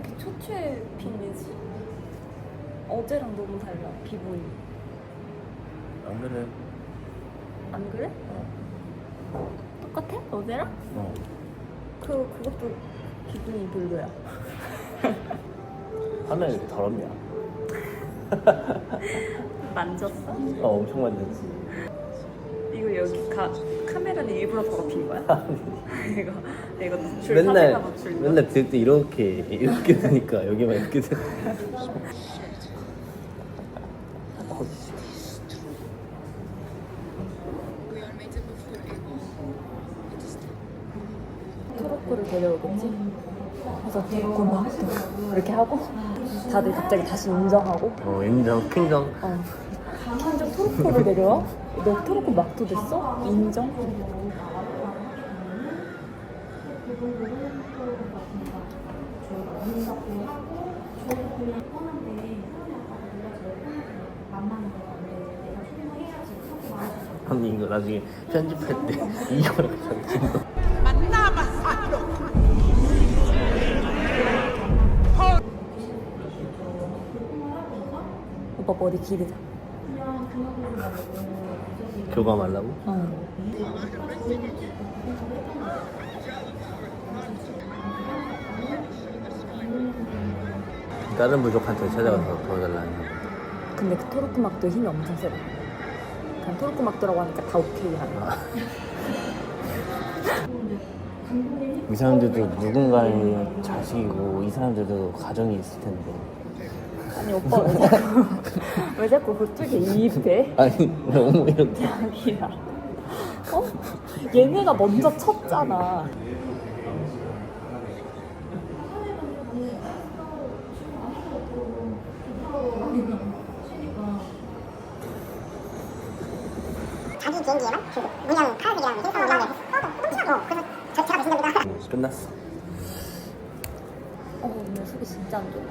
이렇게 초췌 핑이지? 어제랑 너무 달라 기분이 안 그래? 안 그래? 똑같아? 어제랑? 어. 그 그것도 기분이 별로야 이렇게 더럽냐? 만졌어? 어, 엄청 만졌지. 이거 여기 가, 카메라는 일부러 더럽힌 거야? 이거 이거 노출 맨날 사진가 노출 맨날 들때 이렇게 이렇게 되니까 여기만 이렇게 데려오겠지? 그래서 막 하고 다들 갑자기 다시 인정하고 어, 인정, 킹정. 어. 인정 트로코를 데려와? 너 트로코 막도 됐어? 인정? 언니 이거 나중에 편집할 때 이거랑 같이. 오빠 머리 기르자 교감하려고? 어. 다른 부족한테 찾아가서 도와달라는 거. 근데 그 토르코 막도 힘이 엄청 세다 그냥 토르코 막도라고 하니까 다 오케이 하네 아. 이 사람들도 누군가의 자식이고 이 사람들도 가정이 있을 텐데. 아니 오빠 왜 자꾸 왜 자꾸 그쪽에 이입해? 아니 너무 이렇게 자기야 어? 얘네가 먼저 쳤잖아 자기 비행기에만 그 문양 파란색이랑 흰색 문양에 해서 어, 그래서 저, 제가 겁니다 끝났어. 어 오늘 속이 진짜 안 좋아